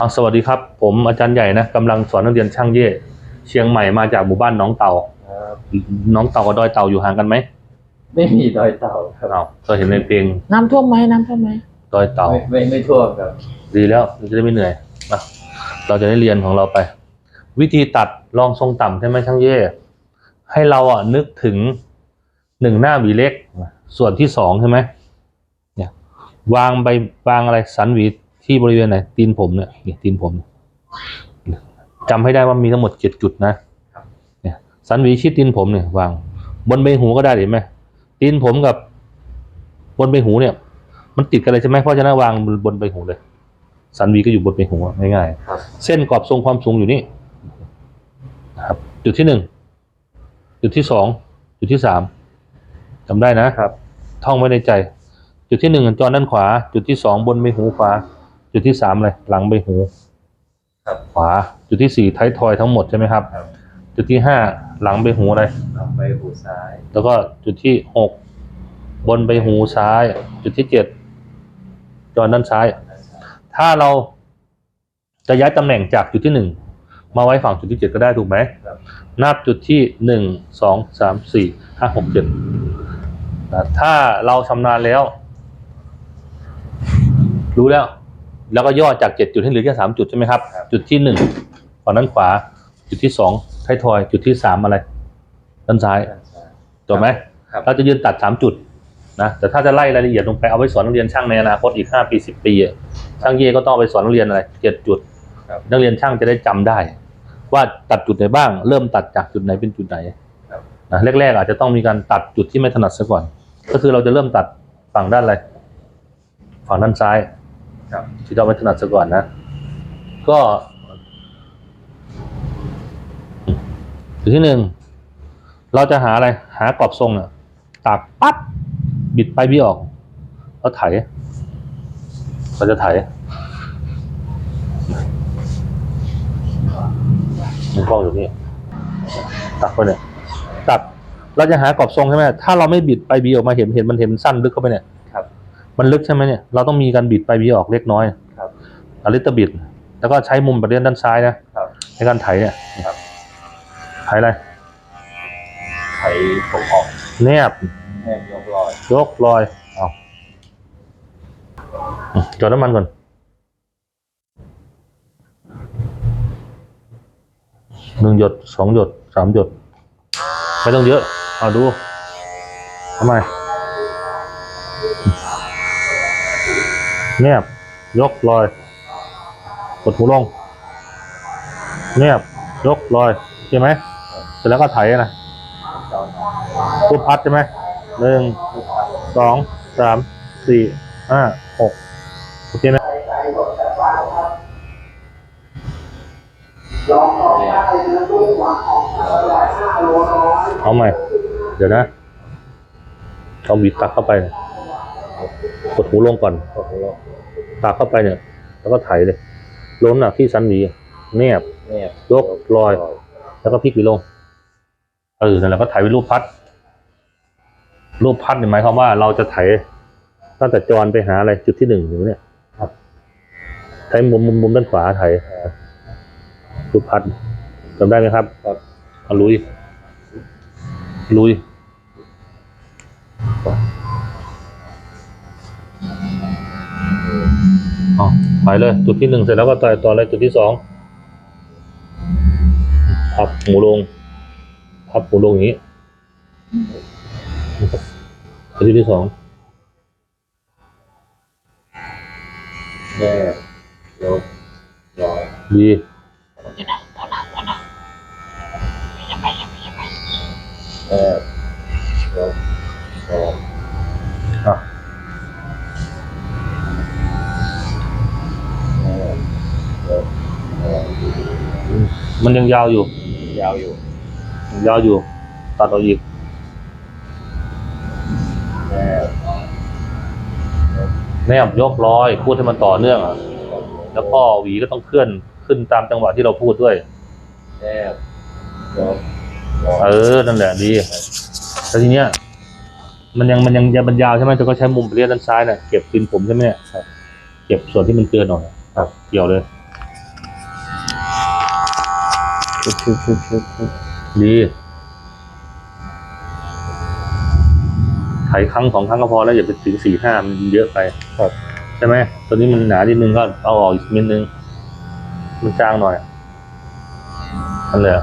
เอาสวัสดีครับ ผมอาจารย์ใหญ่นะกำลังสอนนักเรียนช่างเย่เชียงใหม่มาจากหมู่บ้านหน้องเต่าครับหน้องเต่ากับดอยเต่าอยู่ห่างกันไหมไม่มีดอยเต่าครับเราเคยเห็นในเพลงน้ำท่วมไหมน้ำท่วมไหมดอยเต่า ไม่ไม่ไม่ท่วมครับ ดีแล้วเราจะได้ไม่เหนื่อยนะเราจะได้เรียนของเราไป วิธีตัดรองทรงต่ำใช่ไหมช่างเย่ให้เราอะนึกถึงหนึ่งหน้าหวีเล็ก ส่วนที่สองใช่ไหมเนี่ยวางใบวางอะไรสันหวี ที่บริเวณไหนตีนผมเนี่ยนี่ตีนผมจำให้ได้ว่ามีทั้งหมดเจ็ดจุดนะเนี่ยสันหวีชิดตีนผมเนี่ยวาง บนใบหูก็ได้เห็นไหมตีนผมกับบนใบหูเนี่ย มันติดกันเลยใช่ไหมเพราะฉะนั้นวางบนใบหูเลย สันหวีก็อยู่บนใบหูอะง่ายๆครับเส้นกรอบทรงความสูงอยู่นี่นะครับ จุดที่หนึ่งจุดที่สองจุดที่สามจำได้นะครับ ท่องไว้ในใจ จุดที่หนึ่งจอด้านขวา จุดที่สองบนใบหูขวา จุดที่สามอะไรหลังใบหูครับขวา จุดที่สี่ท้ายทอยทั้งหมดใช่ไหมครับ ครับจุดที่ห้าหลังใบหูอะไรลำไปหูซ้าย แล้วก็จุดที่หกบนใบหูซ้าย จุดที่เจ็ดจอด้านซ้ายด้านซ้าย ถ้าเราจะย้ายตำแหน่งจากจุดที่หนึ่งมาไว้ฝั่งจุดที่เจ็ดก็ได้ถูกไหมครับ นับจุดที่หนึ่งสองสามสี่ห้าหกเจ็ดนะถ้าเราชำนาญแล้ว รู้แล้ว แล้วก็ย่อจากเจ็ดจุดให้เหลือแค่สามจุดใช่ไหมครับ จุดที่หนึ่งฝั่งด้านขวา จุดที่สองท้ายทอย จุดที่สามอะไรด้านซ้ายด้านซ้ายจบไหมครับเราจะยืนตัดสามจุดนะแต่ถ้าจะไล่รายละเอียดลงไปเอาไว้สอนนักเรียนช่างในอนาคตอีกห้าปีสิบปีอะช่างเย่ก็ต้องเอาไปสอนนักเรียนอะไรเจ็ดจุดครับนักเรียนช่างจะได้จำได้ ว่าตัดจุดไหนบ้าง เริ่มตัดจากจุดไหนเป็นจุดไหนครับนะแรกๆอาจจะต้องมีการตัดจุดที่ไม่ถนัดซะก่อน ก็คือเราจะเริ่มตัดฝั่งด้านอะไร ฝั่งด้านซ้าย ครับที่เราไม่ถนัดซะก่อนนะ ก็จุดที่หนึ่งเราจะหาอะไร หากรอบทรงอะตักปั๊บบิดไปบิดออกแล้วไถเราจะไถมันกล้องอยู่นี่ตักไปเนี่ยตัดเราจะหากรอบทรงใช่ไหมถ้าเราไม่บิดไปบีออกมาเห็นเห็นมันเห็นมันสั้นลึกเข้าไปเนี่ย มันลึกใช่ไหมเนี่ย เราต้องมีการบิดไปบีออกเล็กน้อยครับอลิตบิด แล้วก็ใช้มุมประเด็นด้านซ้ายนะครับในการไถเนี่ยครับไถอะไร ไถผมออก แนบแนบยกลอย ยกลอย เอาอืมจอดน้ำมันก่อน หนึ่งหยด สองหยด สามหยด ไม่ต้องเยอะ เอาดูทำไม แนบยกลอย กดหูลงแนบยกลอยใช่ไหมเสร็จแล้วก็ไถนะรูปพัดใช่ไหมหนึ่งสองสามสี่ห้าหกโอเคไหมเอาใหม่ เดี๋ยวนะเอาบีตักเข้าไปนี่ยก ดหูลงก่อนกดลงตักเข้าไปเนี่ย แล้วก็ไถเลยล้นอะที่สันหวีแนบแนบยกลอย แล้วก็พลิกไปลงเออนั่นแหละก็ถ่ายเป็นรูปพัด รูปพัดเนี่ยหมายความว่าเราจะถ่ายตั้งแต่จรไปหาอะไรจุดที่หนึ่งอยู่เนี่ยครับใช้มุมมุมมุมด้านขวาถ่ายรูปพัดจำได้ไหมครับ ครับเอาลุย ลุย อ๋อไปเลย จุดที่หนึ่งเสร็จแล้วก็ต่อยต่อเลยจุดที่สองพับหมูลงพับหมูลงอย่างนี้จุดที่สองแนบยกลอยดีเดี๋ยวนะพอละพอละอย่าไปอย่าไปอย่าไปแนบยกลอย อะ แนบยกลอย มันยังยาวอยู่ ยาวอยู่ยาวอยู่ ตัดออกอีกแนบแนบยกร้อย พูดให้มันต่อเนื่องอะแล้วก็หวีก็ต้องเคลื่อนขึ้นตามจังหวะที่เราพูดด้วย แนบยกลอยเออ นั่นแหละดีแล้วทีเนี้ย มันยังมันยังยังมันยาวใช่ไหมแต่ก็ใช้มุมไปเรียนด้านซ้ายน่ะเก็บฟินผมใช่ไหมเนี่ยครับเก็บส่วนที่มันเกินออกครับเกี่ยวเลย ดีไถครั้งสองครั้งก็พอแล้วอย่าไปถึงสี่ห้ามันเยอะไปครับใช่ไหมตัวนี้มันหนานิดนึงก็เอาออกอีกนิดนึง มันจางหน่อยนั่นเลย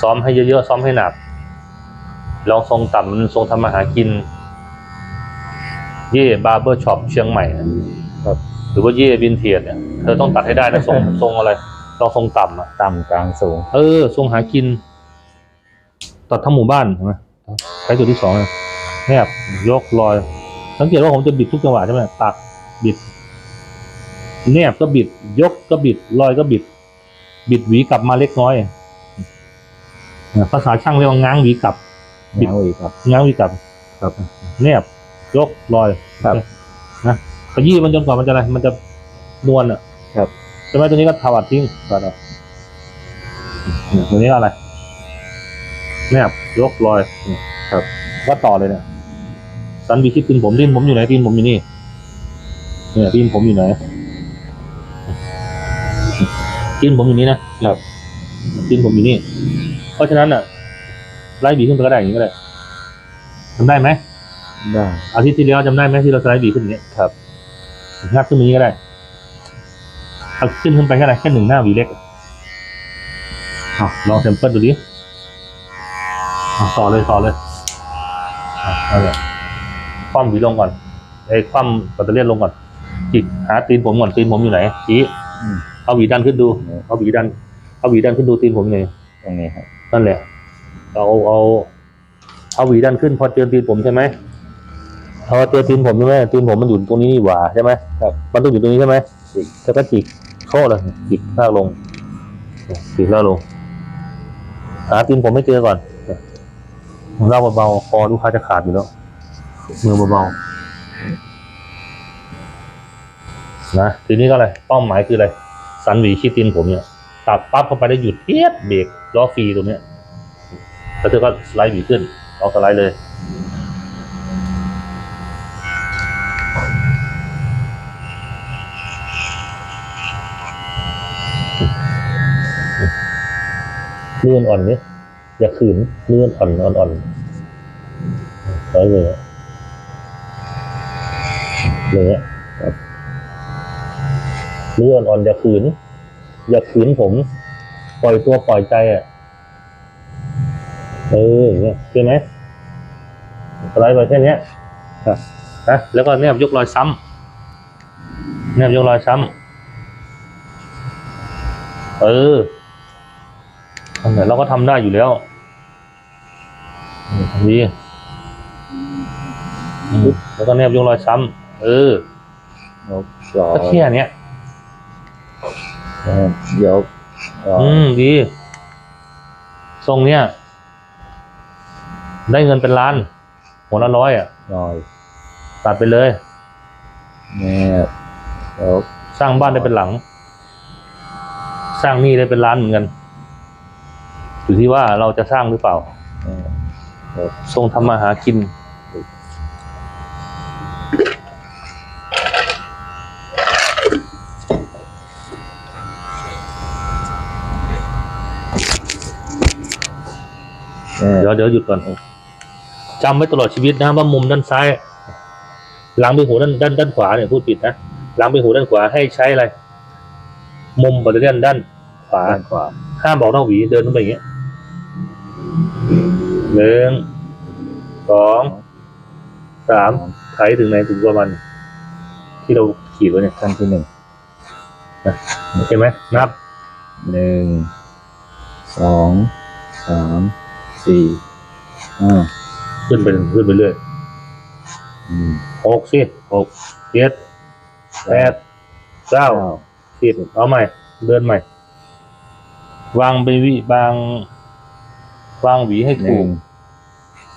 ซ้อมให้เยอะๆซ้อมให้หนักลองทรงต่ำมันทรงทำมาหากิน เย่บาร์เบอร์ช็อปเชียงใหม่ครับหรือว่าเย่วินเทียเนี่ยเธอต้องตัดให้ได้นะทรงทรงอะไร ลองทรงต่ำอะต่ำกลางสูง เออ ทรงหากิน ตัดทั้งหมู่บ้านใช่ไหมใช้ตัวที่สองเลยแนบยกลอย สังเกตว่าผมจะบิดทุกจังหวะใช่ไหมตักบิด แนบก็บิด ยกก็บิด ลอยก็บิด บิดหวีกลับมาเล็กน้อยนะภาษาช่างเรียกว่าง้างหวีกลับบิดเงาอีกครับง้างหวีกลับครับแนบยกลอยครับนะขยี้มันจนกว่ามันจะอะไรมันจะนวลอะครับใช่ไหมตัวนี้ก็ถวัดทิ้งถวัดออกเนี่ยตัวนี้ก็อะไรแนบยกลอยเนี่ยครับก็ต่อเลยเนี่ยสันบีคิดตีนผมตีนผมอยู่ไหนตีนผมอยู่นี่เนี่ยตีนผมอยู่ไหนตีนผมอยู่นี่นะครับตีนผมอยู่นี่ เพราะฉะนั้นอะ ไล่บีขึ้นไปก็ได้อย่างนี้ก็ได้ทำได้ไหมได้อาทิตย์ที่แล้วจำได้ไหมที่เราสไลด์บีขึ้นอย่างเงี้ยครับงัดขึ้นมานี้ก็ได้ เอาขึ้นขึ้นไปแค่ไหนแค่หนึ่งหน้าหวีเล็กอะลองแซมเปิลดูดิอะต่อเลยต่อเลยอะเอาเลยคว่ำหวีลงก่อนไอ้คว่ำปัตเตอร์เลียนลงก่อนจิกหาตีนผมก่อนตีนผมอยู่ไหนจี้อืมเอาหวีดันขึ้นดูเอาหวีดันเอาหวีดันขึ้นดูตีนผมอยู่ไหนตรงนี้ครับนั่นแหละเอาเอาเอาหวีดันขึ้นพอเจอตีนผมใช่ไหมพอเจอตีนผมใช่ไหมตีนผมมันอยู่ตรงนี้นี่หว่าใช่ไหมครับมันต้องอยู่ตรงนี้ใช่ไหมจิกแล้วก็จิก โชว์เลยจิกลากลงจิกลากลงหาตีนผมไม่เจอก่อนผมเล่าเบาๆคอลูกค้าจะขาดอยู่แล้ว มือเบาๆนะทีนี้ก็อะไรเป้าหมายคืออะไร สันหวีขี้ตีนผมเนี่ยตัดปั๊บเข้าไปได้หยุดเอียดเบรกล้อฟรีตรงเนี้ยแล้วเธอก็สไลด์หวีขึ้นเอาสไลด์เลย ลื่นอ่อนนี่อย่าขืนลื่นอ่อนอ่อนอ่อนร้อยเลยเลยอะครับลื่นอ่อนอย่าขืน อย่าขืนผม ปล่อยตัวปล่อยใจอะเออเนี่ยใช่ไหมสไลด์ไปแค่เนี้ยครับนะแล้วก็แนบยกรอยซ้ำแนบยกรอยซ้ำเออ อันไหนเราก็ทำได้อยู่แล้วอืมทำดีอืมแล้วก็แนบยกรอยซ้ำเออยกรอก็แค่เนี้ยเออยกรออืมดี ทรงเนี้ยได้เงินเป็นล้าน หัวละร้อยอะรอยตัดไปเลย แนบยกสร้างบ้านได้เป็นหลัง สร้างหนี้ได้เป็นล้านเหมือนกัน อยู่ที่ว่าเราจะสร้างหรือเปล่าแนบยกทรงทำมาหากินแนบเดี๋ยวเดี๋ยวหยุดก่อนจำไว้ตลอดชีวิตนะว่ามุมด้านซ้าย หลังไปหูด้านด้านด้านขวาเนี่ยพูดผิดนะหลังไปหูด้านขวาให้ใช้อะไร มุมปัตเตอร์เลียนด้านขวาด้านขวา ห้ามบอกนอกหวีเดินขึ้นไปอย่างเงี้ย หนึ่งสองสามไถถึงไหนถึงประมาณที่เราขีดไว้เนี่ยขั้นที่หนึ่งเห็นไหมนับหนึ่งสองสามสี่ห้าขึ้นไปขึ้นไปเรื่อยอืมหกสิหกเจ็ดแปดเก้าเก้าสิบเอาใหม่ เดินใหม่ วางไปวิวาง วางหวีให้หถูนึ่กง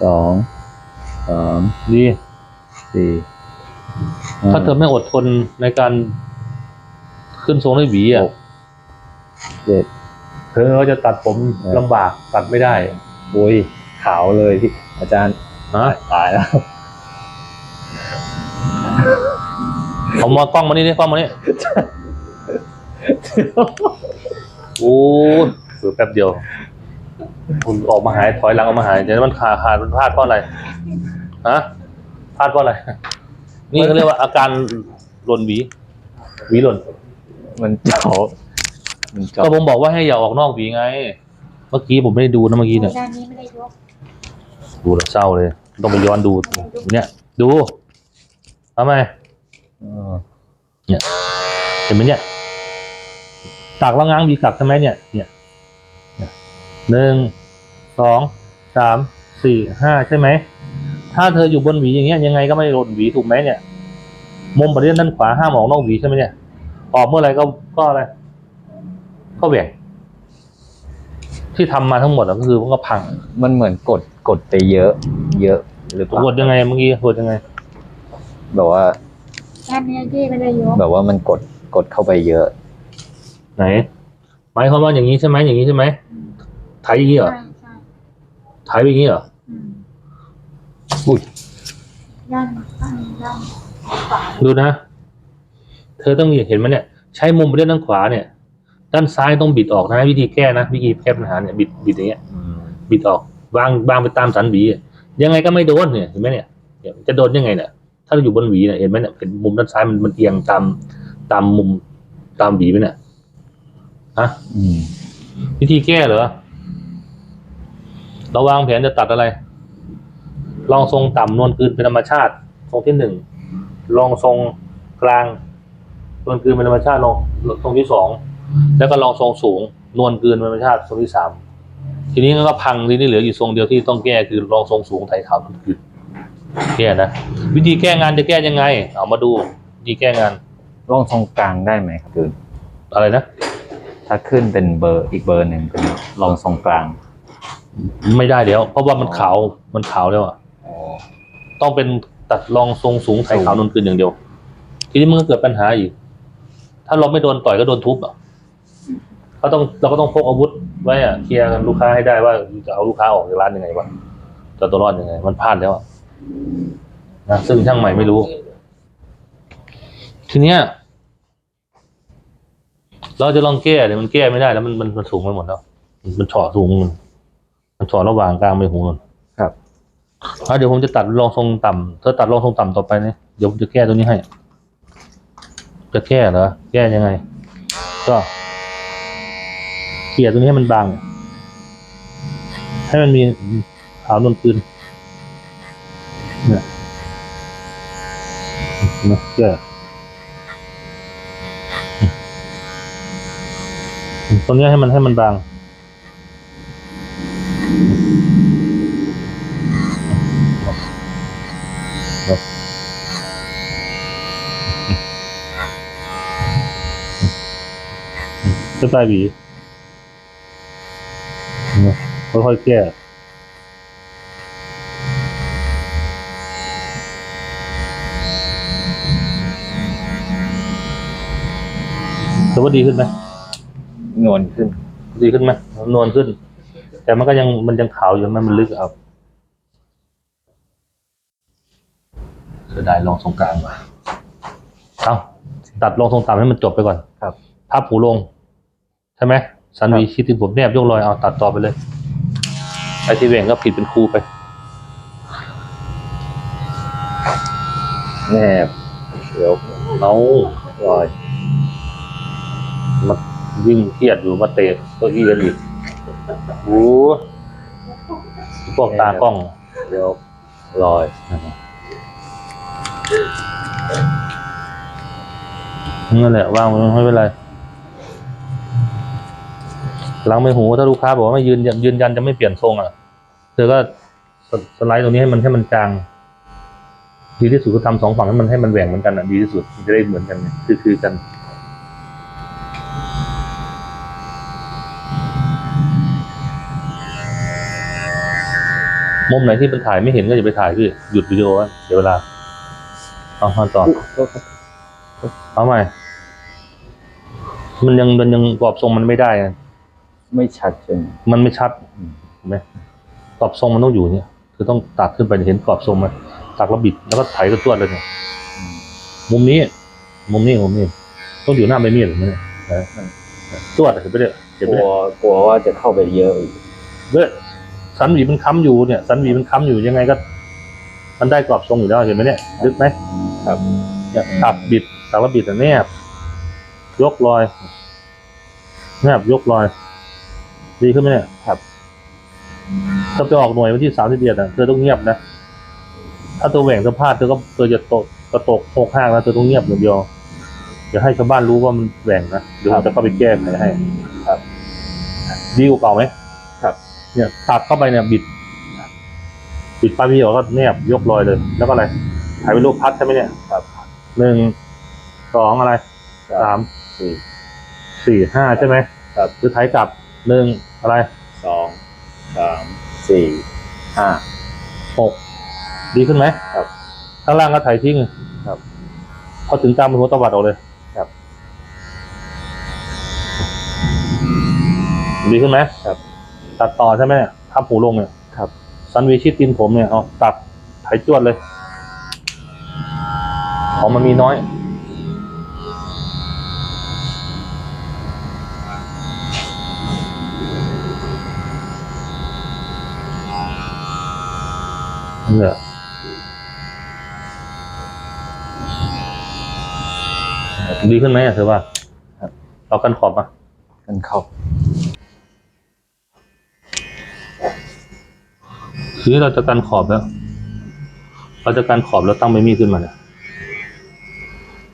สองสามดีสี่ถ้าเธอไม่อดทนในการขึ้นทรงด้วยหวีอะเจ็ด เธอก็จะตัดผมเออ ลำบากตัดไม่ได้โอ้ยขาวเลยพี่อาจารย์ฮะตายแล้ว เอามากล้องมานี่นี่กล้องมานี่โอ้ยอแป๊บเดียว คุณออกมาหายถอยหลังออกมาหายเดี๋ยวมันขาดขาดมันพลาดเพราะอะไรฮะพลาดเพราะอะไร นี่เขาเรียกว่าอาการหล่นหวีหวีหล่นมันเจาะมันเจาะก็ผมบอกว่าให้อย่าออกนอกหวีไง เมื่อกี้ผมไม่ได้ดูนะเมื่อกี้เนี่ยด้านนี้ไม่ได้ยกดูแล้วเศร้าเลย ต้องไปย้อนดูเนี่ยดูทำไมเออเห็นไหมเนี่ยตักแล้วง้างหวีกลับใช่ไหมเนี่ยเนี่ยเนี่ย หนึ่งสองสามสี่ห้าใช่ไหม ถ้าเธออยู่บนหวีอย่างเงี้ยยังไงก็ไม่หล่นหวีถูกไหมเนี่ย มุมประเด็นด้านขวาห้ามออกนอกหวีใช่ไหมเนี่ย ออกเมื่อไหรก็ก็อะไร ก็แหว่งที่ทำมาทั้งหมดอะก็คือมันก็พัง มันเหมือนกดกดไปเยอะ เยอะหรือเปล่ากดยังไงเมื่อกี้กดยังไง แบบว่าด้านนี้ที่ไม่ได้ยกแบบว่ามันกดกดเข้าไปเยอะ ไหนหมายความว่าอย่างนี้ใช่ไหมอย่างนี้ใช่ไหม อืมถ่ายอย่างนี้เหรอ ใช่ใช่ถ่ายไปอย่างนี้เหรอ อืมอุ้ย ด้านด้านด้านขวาดูนะ เธอต้องเห็นไหมเนี่ย ใช้มุมไปเล่นด้านขวาเนี่ย ด้านซ้ายต้องบิดออกนะ วิธีแก้นะ วิธีแก้ปัญหาเนี่ยบิดบิดอย่างเงี้ยอืมบิดออกวางวางไปตามสันหวีอะยังไงก็ไม่โดนเนี่ยเห็นไหมเนี่ยเนี่ยจะโดนยังไงเนี่ยถ้าเราอยู่บนหวีเนี่ยเห็นไหมเนี่ยเห็นมุมด้านซ้ายมันมันเอียงตามตามมุมตามหวีไหมเนี่ยฮะอืมวิธีแก้เหรอ เราวางแผนจะตัดอะไร ลองทรงต่ำนวลกลืนเป็นธรรมชาติ ทรงที่หนึ่งลองทรงกลางนวลกลืนเป็นธรรมชาติลองทรงที่สองแล้วก็ลองทรงสูง นวลกลืนเป็นธรรมชาติทรงที่สามทีนี้ก็พังทีนี้เหลืออยู่ทรงเดียวที่ต้องแก้คือลองทรงสูงไถขาวนวลกลืนแก้นะวิธีแก้งานจะแก้ยังไง เอามาดูวิธีแก้งานลองตรงกลางได้ไหมครับคืออะไรนะ ถ้าขึ้นเป็นเบอร์อีกเบอร์หนึ่งเป็นลองตรงกลาง ไม่ได้เดี๋ยว เพราะว่ามันขาวมันขาวแล้วอะอ๋อต้องเป็นตัดรองทรงสูงไถขาวนนคืนอย่างเดียว ทีนี้มันก็เกิดปัญหาอีก ถ้าเราไม่โดนต่อยก็โดนทุบอะเขาต้องเราก็ต้องพกอาวุธ ไว้อะเคลียร์กันลูกค้าให้ได้ว่าจะเอาลูกค้าออกจากร้านยังไงวะจะตัวรอดยังไง มันพลาดแล้วอะนะซึ่งช่างใหม่ไม่รู้ ทีเนี้ยเราจะลองแก้เนี่ยมันแก้ไม่ได้แล้วมันมันมันสูงไปหมดแล้ว มันเฉาะสูงมัน มันเฉาะระหว่างกลางไปหูนนครับอะเดี๋ยวผมจะตัดรองทรงต่ำถ้าตัดรองทรงต่ำต่อไปเนี่ยเดี๋ยวผมจะแก้ตัวนี้ให้ จะแก้เหรอ แก้ยังไง ก็เกลี่ยตัวนี้ให้มันบาง ให้มันมีขาวนวลคืนเนี่ยนะแก้ตรงนี้ให้มันให้มันบาง จะปลายหวีนะค่อยๆแก้แต่ว่าดีขึ้นไหมนวลขึ้น ดีขึ้นไหมนวลขึ้น แต่มันก็ยังมันยังขาวอยู่มันมันลึกอะครับเสียดายลองทรงกลางว่ะเอาตัดลองทรงต่ำให้มันจบไปก่อน ครับพับหูลง ใช่ไหมสันวีชิดที่ผมแนบยกรอยเอาตัดต่อไปเลยไอ้ที่เหว่งก็ผิดเป็นครูไปแนบเดี๋ยวเอารอยมาวิ่งเครียดอยู่มาเตะเก้าอี้กันอีกโอ้พวกตากล้องเดี๋ยวรอยนั่นแหละวางไว้ไม่เป็นไร หลังไม่หูถ้าลูกค้าบอกว่าไม่ยืนยันยืนยันจะไม่เปลี่ยนทรงอะเธอก็สไลด์ตรงนี้ให้มันให้มันจางดีที่สุดก็ทำสองฝั่งให้มันให้มันแหว่งเหมือนกันอะดีที่สุดมันจะได้เหมือนกันคือคือกันมุมไหนที่มันถ่ายไม่เห็นก็อย่าไปถ่ายพี่หยุดวิดีโอเดี๋ยวเวลาเอามาต่อเอาใหม่ มันยังมันยังกรอบทรงมันไม่ได้อะ ไม่ชัดใช่ไหมมันไม่ชัดเห็นไหมกรอบทรงมันต้องอยู่เนี่ยคือต้องตัดขึ้นไปเห็นกรอบทรงมันตักแล้วบิดแล้วก็ไถกระตวดเลยเนี่ยมุมนี้ มุมนี้มุมนี้ต้องอยู่หน้าใบมีดแบบนี้นะตรวจเห็นไปเลยเห็นกไปลัเลวยกลัวว่าจะเข้าไปเยอะอีกเว้ยสันหวีมันค้ำอยู่เนี่ย สันหวีมันค้ำอยู่ยังไงก็ มันได้กรอบทรงอยู่แล้วเห็นไหมเนี่ยลึกไหมครับเนี่ยตัดบิดตัดแล้วบิดแต่แนบยกรอยแนบยกรอย ดีขึ้นไหมเนี่ยครับ ถ้าไปออกหน่วยวันที่สามสิบเอ็ดอะเธอต้องเงียบนะ ถ้าตัวแหว่งตัวพลาดเธอก็เธอจะตกกระตกโคกห้างแล้วเธอต้องเงียบอย่างเดียวอย่าให้ชาวบ้านรู้ว่ามันแหว่งนะเดี๋ยวครัเราบจะเข้าไปแก้ไขให้ ครับ ดีกว่าเก่าไหมครับ เนี่ยตัดเข้าไปเนี่ยบิด บิดปลายมีออกก็แนบยกรอยเลย แล้วก็อะไรถ่ายเป็นรูปพัดใช่ไหมเนี่ยครับหนึ่งสองอะไรสามสี่สี่ห้าใช่ไหมครับคือถ่ายกลับ หนึ่งอะไรสองสามสี่ห้าหกดีขึ้นไหมครับ ข้างล่างก็ถ่ายทิ้งครับพอถึงกลางเป็นหัวตวัดออกเลยครับ ดีขึ้นไหมครับ ตัดต่อใช่ไหมเนี่ยทับหูลงเนี่ยครับซันวีชิดตินผมเนี่ยเอาตัดไถจวดเลยของมันมีน้อย เนี่ยดีขึ้นไหมอะเธอว่าครับเอากันขอบมากันเข้าทีนี้เราจะกันขอบแล้ว เราจะกันขอบแล้วตั้งใบมีดขึ้นมาเนี่ย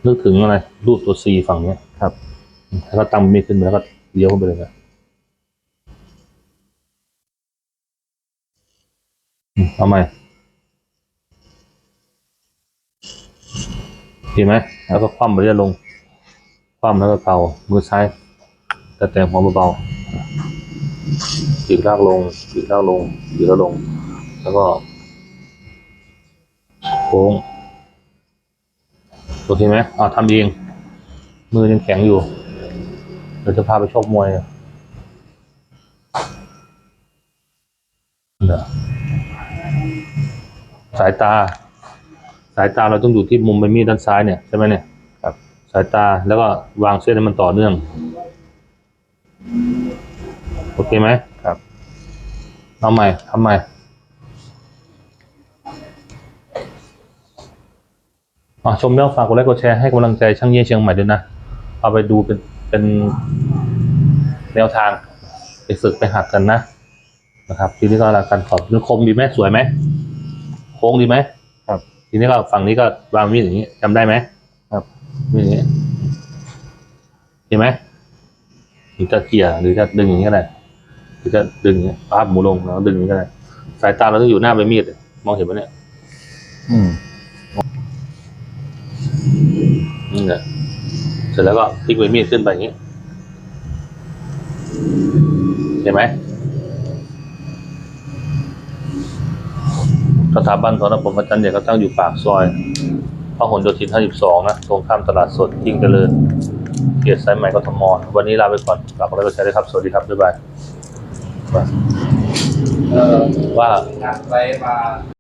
นึกถึงอะไร รูปตัวซีฝั่งเนี้ยครับแล้วก็ตั้งใบมีดขึ้นมาแล้วก็เลี้ยวเข้าไปเลยนะอืมเอาใหม่ ดีไหมแล้วก็คว่ำไปเรื่อยลง คว่ำแล้วก็เกามือซ้ายแต่แต่หัวเบาๆปีกลากลงปีกลากลงปีกลากลง แล้วก็โค้งโอเคไหมอ่าทำเอง มือยังแข็งอยู่เดี๋ยวจะพาไปชกมวยเดี๋ยวสายตา สายตาเราต้องอยู่ที่มุมใบมีดด้านซ้ายเนี่ยใช่ไหมเนี่ยครับ สายตาแล้วก็วางเส้นให้มันต่อเนื่อง โอเคไหมครับเอาใหม่ทำใหม่อะชมแล้วฝากกดไลค์กดแชร์ให้กำลังใจช่างเย่เชียงใหม่ด้วยนะ เอาไปดูเป็นเป็นแนวทาง ไปฝึกไปหัดกันนะนะครับ ทีนี้ก็ละกันขอบนึกคมดีไหมสวยไหมโค้งดีไหมครับ ทีนี้ก็ฝั่งนี้ก็วางมีดอย่างนี้จำได้ไหมครับมีดอย่างนี้เห็นไหมหรือจะเกี่ยหรือจะดึงอย่างนี้ก็ได้หรือจะดึงอย่างนี้ภาพหมูลงแล้วดึงอย่างนี้ก็ได้สายตาเราต้องอยู่หน้าใบมีดมองเห็นไหมเนี่ยอืมนี่แหละเสร็จแล้วก็พลิกใบมีดขึ้นไปอย่างนี้เห็นไหม สถาบันสอนผมอาจารย์เด็กก็ตั้งอยู่ปากซอยพหลโยธิน 52 นะ ตรงข้ามตลาดสดยิ่งเจริญเขตสายใหม่กทมวันนี้ลาไปก่อนฝากกดไลค์กดแชร์ด้วยครับ สวัสดีครับ บ๊ายบายว่าเออว่างานไว้มา